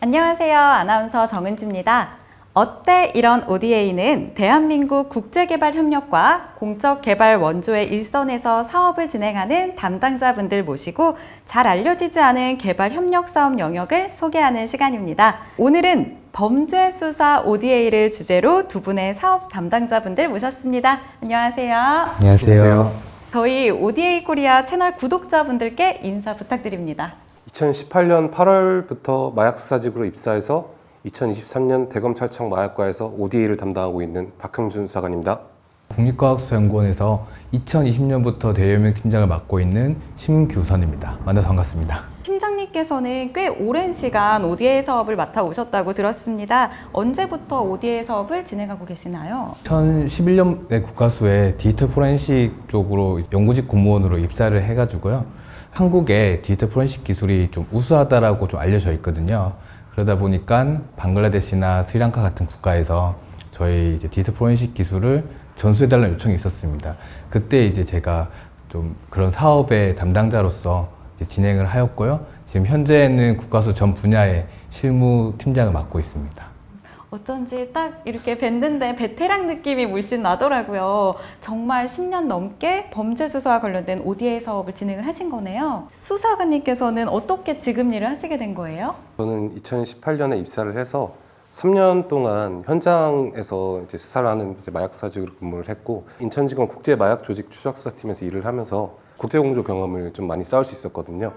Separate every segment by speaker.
Speaker 1: 안녕하세요. 아나운서 정은지입니다. 어때 이런 ODA는 대한민국 국제개발협력과 공적개발 원조의 일선에서 사업을 진행하는 담당자분들 모시고 잘 알려지지 않은 개발협력 사업 영역을 소개하는 시간입니다. 오늘은 범죄 수사 ODA를 주제로 두 분의 사업 담당자분들 모셨습니다. 안녕하세요.
Speaker 2: 안녕하세요.
Speaker 1: 저희 ODA 코리아 채널 구독자분들께 인사 부탁드립니다.
Speaker 2: 2018년 8월부터 마약 수사직으로 입사해서 2023년 대검찰청 마약과에서 ODA를 담당하고 있는 박형준 수사관입니다.
Speaker 3: 국립과학수사연구원에서 2020년부터 대여명 팀장을 맡고 있는 심규선입니다. 만나서 반갑습니다.
Speaker 1: 팀장님께서는 꽤 오랜 시간 ODA 사업을 맡아 오셨다고 들었습니다. 언제부터 ODA 사업을 진행하고 계시나요?
Speaker 3: 2011년 에 국가수에 디지털 포렌식 쪽으로 연구직 공무원으로 입사를 해가지고요. 한국에 디지털 포렌식 기술이 좀 우수하다라고 좀 알려져 있거든요. 그러다 보니까 방글라데시나 스리랑카 같은 국가에서 저희 이제 디지털 포렌식 기술을 전수해달라는 요청이 있었습니다. 그때 이제 제가 좀 그런 사업의 담당자로서 진행을 하였고요. 지금 현재는 국가수 전 분야의 실무 팀장을 맡고 있습니다.
Speaker 1: 어쩐지 딱 이렇게 뵀는데 베테랑 느낌이 물씬 나더라고요. 정말 10년 넘게 범죄 수사와 관련된 ODA 사업을 진행을 하신 거네요. 수사관님께서는 어떻게 지금 일을 하시게 된 거예요?
Speaker 2: 저는 2018년에 입사를 해서 3년 동안 현장에서 이제 수사를 하는 이제 마약수사직으로 근무를 했고 인천지검 국제 마약 조직 추적수사팀에서 일을 하면서 국제공조 경험을 좀 많이 쌓을 수 있었거든요.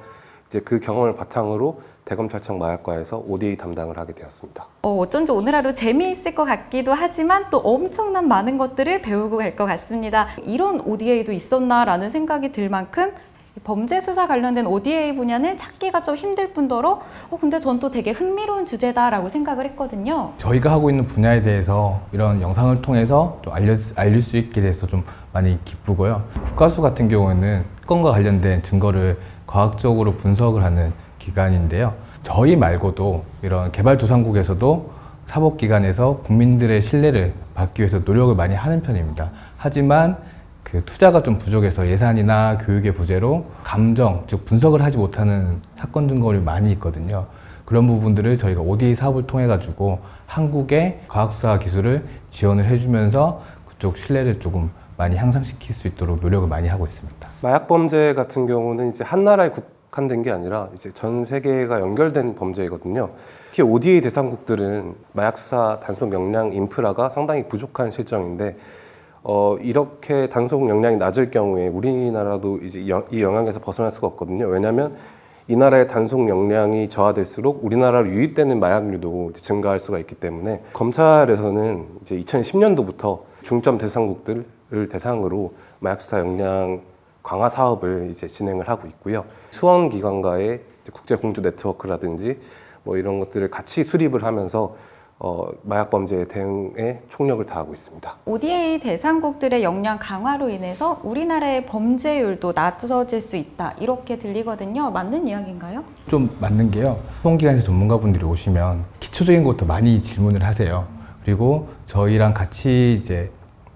Speaker 2: 이제 그 경험을 바탕으로 대검찰청 마약과에서 ODA 담당을 하게 되었습니다.
Speaker 1: 어, 어쩐지 오늘 하루 재미있을 것 같기도 하지만 또 엄청난 많은 것들을 배우고 갈 것 같습니다. 이런 ODA도 있었나라는 생각이 들 만큼 범죄 수사 관련된 ODA 분야는 찾기가 좀 힘들 뿐더러 어, 근데 전 또 되게 흥미로운 주제다라고 생각을 했거든요.
Speaker 3: 저희가 하고 있는 분야에 대해서 이런 영상을 통해서 좀 알려, 알릴 수 있게 돼서 좀 많이 기쁘고요. 국가수 같은 경우에는 사건과 관련된 증거를 과학적으로 분석을 하는 기관인데요. 저희 말고도 이런 개발도상국에서도 사법기관에서 국민들의 신뢰를 받기 위해서 노력을 많이 하는 편입니다. 하지만 그 투자가 좀 부족해서 예산이나 교육의 부재로 감정, 즉 분석을 하지 못하는 사건 증거를 많이 있거든요. 그런 부분들을 저희가 ODA 사업을 통해 가지고 한국의 과학수사 기술을 지원을 해주면서 그쪽 신뢰를 조금 많이 향상시킬 수 있도록 노력을 많이 하고 있습니다.
Speaker 2: 마약 범죄 같은 경우는 이제 한 나라에 국한된 게 아니라 이제 전 세계가 연결된 범죄이거든요. 특히 ODA 대상국들은 마약 수사 단속 역량 인프라가 상당히 부족한 실정인데 어, 이렇게 단속 역량이 낮을 경우에 우리나라도 이제 여- 이 영향에서 벗어날 수가 없거든요. 왜냐하면 이 나라의 단속 역량이 저하될수록 우리나라로 유입되는 마약류도 증가할 수가 있기 때문에 검찰에서는 이제 2010년도부터 중점 대상국들 을 대상으로 마약 수사 역량 강화 사업을 이제 진행을 하고 있고요. 수원 기관과의 국제 공조 네트워크라든지 뭐 이런 것들을 같이 수립을 하면서 어, 마약 범죄 대응에 총력을 다하고 있습니다.
Speaker 1: ODA 대상국들의 역량 강화로 인해서 우리나라의 범죄율도 낮아질 수 있다. 이렇게 들리거든요. 맞는 이야기인가요?
Speaker 3: 좀 맞는 게요. 소통기관에서 전문가분들이 오시면 기초적인 것도 많이 질문을 하세요. 그리고 저희랑 같이 이제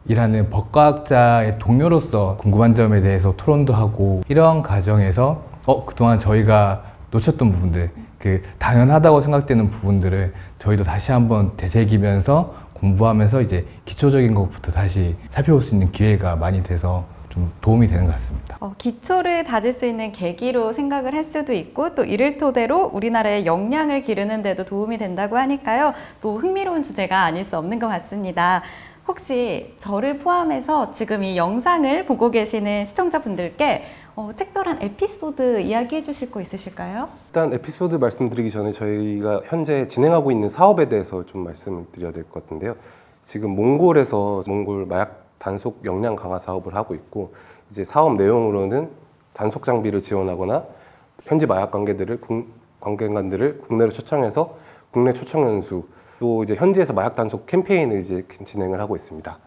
Speaker 3: 일하는 법과학자의 동료로서 궁금한 점에 대해서 토론도 하고 이런 과정에서 어 그동안 저희가 놓쳤던 부분들 그 당연하다고 생각되는 부분들을 저희도 다시 한번 되새기면서 공부하면서 이제 기초적인 것부터 다시 살펴볼 수 있는 기회가 많이 돼서 좀 도움이 되는 것 같습니다.
Speaker 1: 어, 기초를 다질 수 있는 계기로 생각을 할 수도 있고 또 이를 토대로 우리나라의 역량을 기르는 데도 도움이 된다고 하니까요. 또 흥미로운 주제가 아닐 수 없는 것 같습니다. 혹시 저를 포함해서 지금 이 영상을 보고 계시는 시청자분들께 어, 특별한 에피소드 이야기해 주실 거 있으실까요?
Speaker 2: 일단 에피소드 말씀드리기 전에 저희가 현재 진행하고 있는 사업에 대해서 좀 말씀을 드려야 될 것 같은데요. 지금 몽골에서 몽골 마약 단속 역량 강화 사업을 하고 있고 이제 사업 내용으로는 단속 장비를 지원하거나 현지 마약 관계들을 국- 관계관들을 국내로 초청해서 국내 초청 연수 또 이제 현지에서 마약 단속 캠페인을 이제 진행을 하고 있습니다.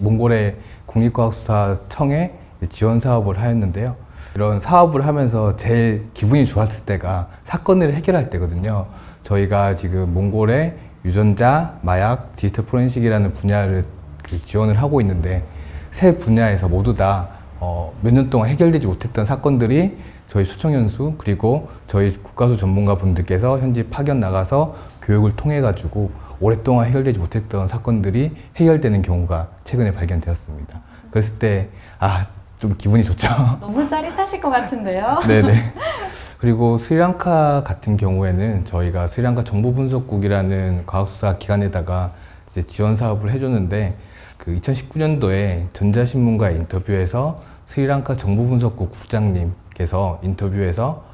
Speaker 3: 몽골의 국립과학수사청에 지원 사업을 하였는데요. 이런 사업을 하면서 제일 기분이 좋았을 때가 사건을 해결할 때거든요. 저희가 지금 몽골의 유전자, 마약, 디지털 포렌식이라는 분야를 그 지원을 하고 있는데 세 분야에서 모두 다 어, 어, 몇년 동안 해결되지 못했던 사건들이 저희 수청연수 그리고 저희 국가수 전문가 분들께서 현지 파견 나가서 교육을 통해 가지고 오랫동안 해결되지 못했던 사건들이 해결되는 경우가 최근에 발견되었습니다. 그랬을 때 아 좀 기분이 좋죠.
Speaker 1: 너무 짜릿하실 것 같은데요.
Speaker 3: 네네. 그리고 스리랑카 같은 경우에는 저희가 스리랑카 정보분석국이라는 과학수사 기관에다가 이제 지원 사업을 해줬는데 그 2019년도에 전자신문과의 인터뷰에서 스리랑카 정보분석국 국장님 께서 인터뷰에서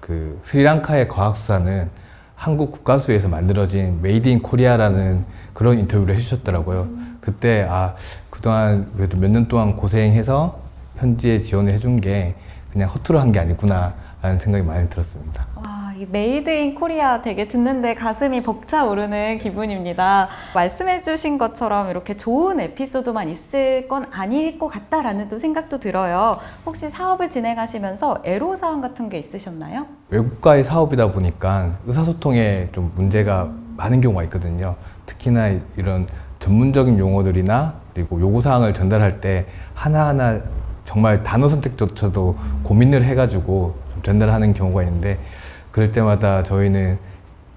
Speaker 3: 그 스리랑카의 과학수사는 한국 국가수에서 만들어진 메이드 인 코리아라는 그런 인터뷰를 해주셨더라고요. 그때 아 그동안 그래도 몇 년 동안 고생해서 현지에 지원을 해준 게 그냥 허투루 한 게 아니구나라는 생각이 많이 들었습니다.
Speaker 1: 와, 이 메이드 인 코리아 되게 듣는데 가슴이 벅차오르는 기분입니다. 말씀해주신 것처럼 이렇게 좋은 에피소드만 있을 건 아닐 것 같다라는 또 생각도 들어요. 혹시 사업을 진행하시면서 애로사항 같은 게 있으셨나요?
Speaker 3: 외국과의 사업이다 보니까 의사소통에 좀 문제가 많은 경우가 있거든요. 특히나 이런 전문적인 용어들이나 그리고 요구사항을 전달할 때 하나하나 정말 단어 선택조차도 고민을 해가지고 좀 전달하는 경우가 있는데 그럴 때마다 저희는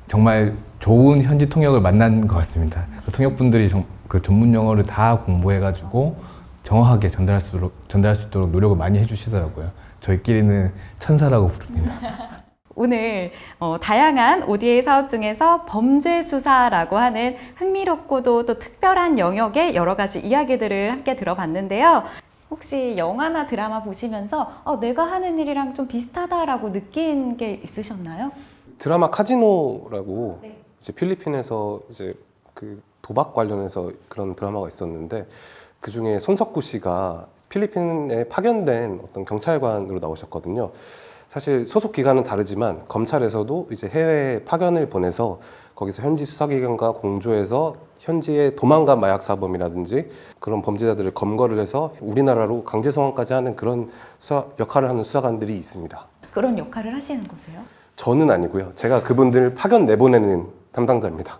Speaker 3: 정말 좋은 현지 통역을 만난 것 같습니다. 그 통역분들이 정- 그 전문 용어를 다 공부해가지고 정확하게 전달할 수, 전달할 수 있도록 노력을 많이 해주시더라고요. 저희끼리는 천사라고 부릅니다.
Speaker 1: 오늘 어, 다양한 ODA 사업 중에서 범죄 수사라고 하는 흥미롭고도 또 특별한 영역의 여러 가지 이야기들을 함께 들어봤는데요. 혹시 영화나 드라마 보시면서 어, 내가 하는 일이랑 좀 비슷하다라고 느낀 게 있으셨나요?
Speaker 2: 드라마 카지노라고
Speaker 1: 네.
Speaker 2: 이제 필리핀에서 이제 그 도박 관련해서 그런 드라마가 있었는데 그 중에 손석구 씨가 필리핀에 파견된 어떤 경찰관으로 나오셨거든요. 사실 소속 기관은 다르지만 검찰에서도 이제 해외 파견을 보내서 거기서 현지 수사기관과 공조해서 현지의 도망간 마약 사범이라든지 그런 범죄자들을 검거를 해서 우리나라로 강제 송환까지 하는 그런 수사 역할을 하는 수사관들이 있습니다.
Speaker 1: 그런 역할을 하시는 거세요?
Speaker 2: 저는 아니고요. 제가 그분들 파견 내보내는 담당자입니다.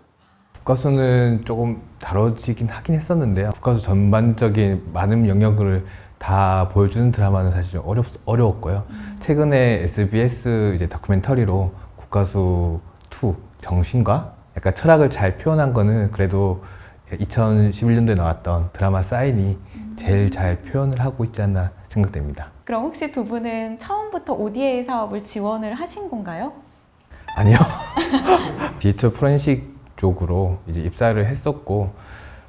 Speaker 3: 국가수는 조금 다뤄지긴 하긴 했었는데요. 국가수 전반적인 많은 영역을 다 보여주는 드라마는 사실 좀 어렵, 어려웠고요. 최근에 SBS 이제 다큐멘터리로 국가수 2 정신과 약간 철학을 잘 표현한 거는 그래도 2011년도에 나왔던 드라마 사인이 제일 잘 표현을 하고 있지 않나 생각됩니다.
Speaker 1: 그럼 혹시 두 분은 처음부터 ODA 사업을 지원을 하신 건가요?
Speaker 3: 아니요. 디지털 포렌식 쪽으로 이제 입사를 했었고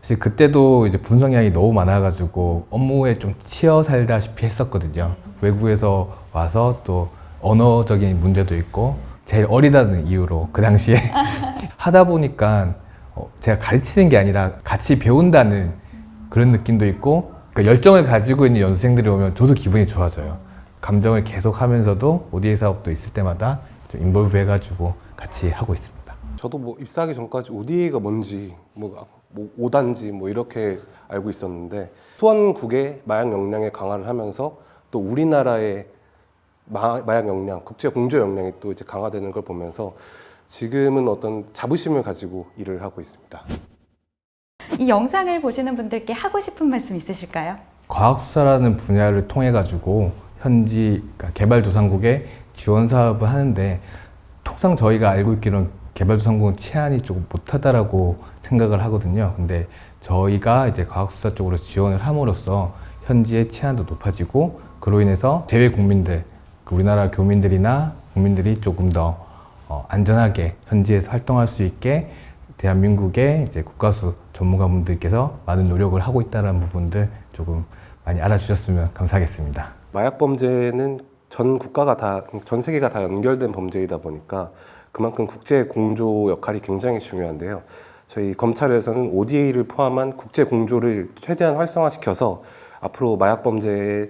Speaker 3: 사실 그때도 이제 분석량이 너무 많아가지고 업무에 좀 치여 살다시피 했었거든요. 외국에서 와서 또 언어적인 문제도 있고 제일 어리다는 이유로 그 당시에 하다 보니까 어, 제가 가르치는 게 아니라 같이 배운다는 그런 느낌도 있고 그러니까 열정을 가지고 있는 연수생들이 오면 저도 기분이 좋아져요. 감정을 계속 하면서도 오디에 사업도 있을 때마다 좀 인볼브 해가지고 같이 하고 있습니다.
Speaker 2: 저도 뭐 입사하기 전까지 ODA가 뭔지 뭐, 뭐 5단지 뭐 이렇게 알고 있었는데 수원국의 마약 역량의 강화를 하면서 또 우리나라의 마, 마약 역량, 국제 공조 역량이 또 이제 강화되는 걸 보면서 지금은 어떤 자부심을 가지고 일을 하고 있습니다.
Speaker 1: 이 영상을 보시는 분들께 하고 싶은 말씀 있으실까요?
Speaker 3: 과학수사라는 분야를 통해 가지고 현지 그러니까 개발도상국에 지원 사업을 하는데 통상 저희가 알고 있기로는 개발도상국은 치안이 조금 못하다라고 생각을 하거든요. 근데 저희가 이제 과학수사 쪽으로 지원을 함으로써 현지의 치안도 높아지고 그로 인해서 재외 국민들, 그 우리나라 교민들이나 국민들이 조금 더 어, 안전하게 현지에서 활동할 수 있게 대한민국의 이제 국가수 전문가분들께서 많은 노력을 하고 있다는 부분들 조금 많이 알아주셨으면 감사하겠습니다.
Speaker 2: 마약 범죄는 전 국가가 다, 전 세계가 다 연결된 범죄이다 보니까 그만큼 국제 공조 역할이 굉장히 중요한데요. 저희 검찰에서는 ODA를 포함한 국제 공조를 최대한 활성화시켜서 앞으로 마약 범죄에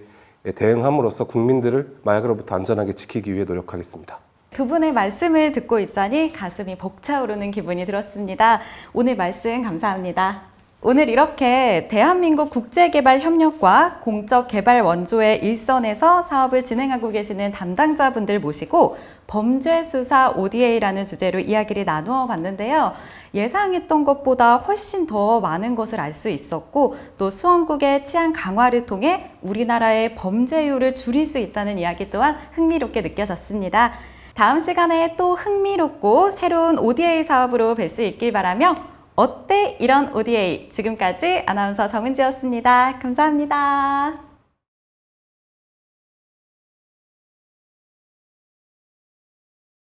Speaker 2: 대응함으로써 국민들을 마약으로부터 안전하게 지키기 위해 노력하겠습니다.
Speaker 1: 두 분의 말씀을 듣고 있자니 가슴이 벅차오르는 기분이 들었습니다. 오늘 말씀 감사합니다. 오늘 이렇게 대한민국 국제개발협력과 공적개발 원조의 일선에서 사업을 진행하고 계시는 담당자분들 모시고 범죄수사 ODA라는 주제로 이야기를 나누어 봤는데요. 예상했던 것보다 훨씬 더 많은 것을 알 수 있었고 또 수원국의 치안 강화를 통해 우리나라의 범죄율을 줄일 수 있다는 이야기 또한 흥미롭게 느껴졌습니다. 다음 시간에 또 흥미롭고 새로운 ODA 사업으로 뵐 수 있길 바라며 어때 이런 ODA 지금까지 아나운서 정은지였습니다. 감사합니다.